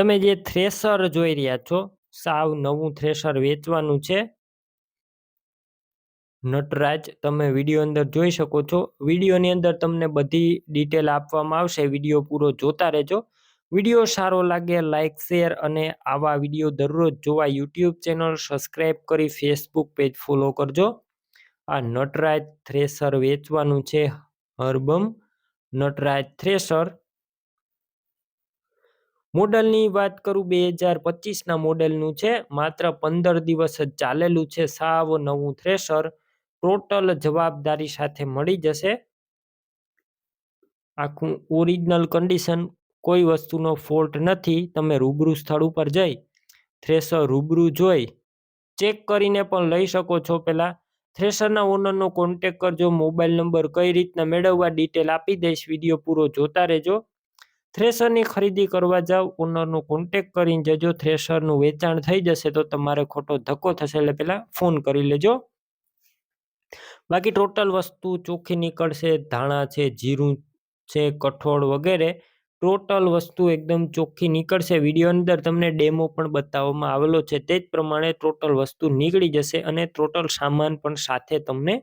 તમે જે થ્રેસર જોઈ રહ્યા છો, સાવ નવું થ્રેસર વેચવાનું છે. નટરાજ, તમે વીડિયો અંદર જોઈ શકો છો. વિડીયોની અંદર તમને બધી ડિટેલ આપવામાં આવશે. વીડિયો પૂરો જોતા રહેજો. વીડિયો સારો લાગે લાઇક શેર અને આવા વીડિયો દરરોજ જોવા યુટ્યુબ ચેનલ સબસ્ક્રાઈબ કરી ફેસબુક પેજ ફોલો કરજો. આ નટરાજ થ્રેસર વેચવાનું છે હરબમ. નટરાજ થ્રેસર મોડલની વાત કરું, બે હજાર પચીસના મોડેલનું છે. માત્ર પંદર દિવસ જ ચાલેલું છે. સાવ નવું થ્રેશર. ટોટલ જવાબદારી સાથે મળી જશે. આખું ઓરિજિનલ કન્ડિશન કોઈ વસ્તુનો ફોલ્ટ નથી. તમે રૂબરૂ સ્થળ ઉપર જઈ થ્રેસર રૂબરૂ જોઈ, ચેક કરીને પણ લઈ શકો છો પહેલાં. થ્રેસરના ઓનરનો કોન્ટેક કરજો. મોબાઈલ નંબર કઈ રીતના મેળવવા ડિટેલ આપી દઈશ. વીડિયો પૂરો જોતા રહેજો. થ્રેસરની ખરીદી કરવા જાવ, ઓનરનો કોન્ટેક કરીને જજો થ્રેસરનું વેચાણ થઈ જશે તો તમારે ખોટો ધક્કો થશે એટલે પહેલાં ફોન કરી લેજો. બાકી ટોટલ વસ્તુ ચોખ્ખી નીકળશે, ધાણા છે, જીરું છે, કઠોળ વગેરે. ટોટલ વસ્તુ એકદમ ચોખ્ખી નીકળશે. વીડિયો અંદર તમને ડેમો પણ બતાવવામાં આવેલો છે. તે જ પ્રમાણે ટોટલ વસ્તુ નીકળી જશે અને ટોટલ સામાન પણ સાથે તમને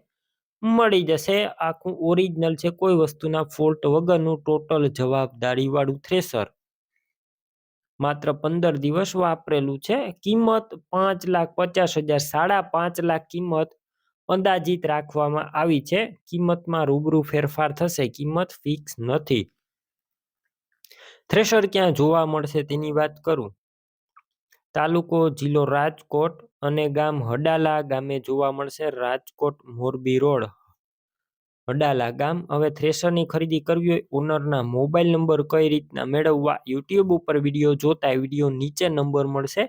મળી જશે. આખું ઓરિજિનલ છે, કોઈ વસ્તુના ફોલ્ટ વગરનું ટોટલ જવાબદારી વાળું થ્રેસર માત્ર પંદર દિવસ વાપરેલું છે. કિંમત પાંચ લાખ પચાસ હજાર, સાડા પાંચ લાખ કિંમત અંદાજિત રાખવામાં આવી છે. કિંમતમાં રૂબરૂ ફેરફાર થશે. કિંમત ફિક્સ નથી. થ્રેશર ક્યાં જોવા મળશે તેની વાત કરું. તાલુકો જિલ્લો રાજકોટ અને ગામ હડાલા ગામે જોવા મળશે રાજકોટ મોરબી રોડ. હડાલા ગામ, હવે થ્રેશરની ખરીદી કરવી હોય, ઓનરના મોબાઈલ નંબર કઈ રીતના મેળવવા, યુટ્યુબ ઉપર વીડિયો જોતા વીડિયો નીચે નંબર મળશે.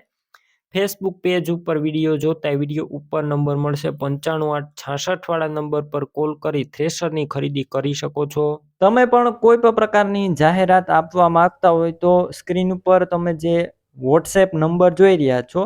ફેસબુક પેજ ઉપર વીડિયો જોતા વીડિયો ઉપર નંબર મળશે પંચાણું આઠ છાસઠ વાળા નંબર પર કોલ કરી થ્રેશરની ખરીદી કરી શકો છો. તમે પણ કોઈ પણ પ્રકારની જાહેરાત આપવા માંગતા હોય તો સ્ક્રીન ઉપર તમે જે વોટ્સએપ નંબર જોઈ રહ્યા છો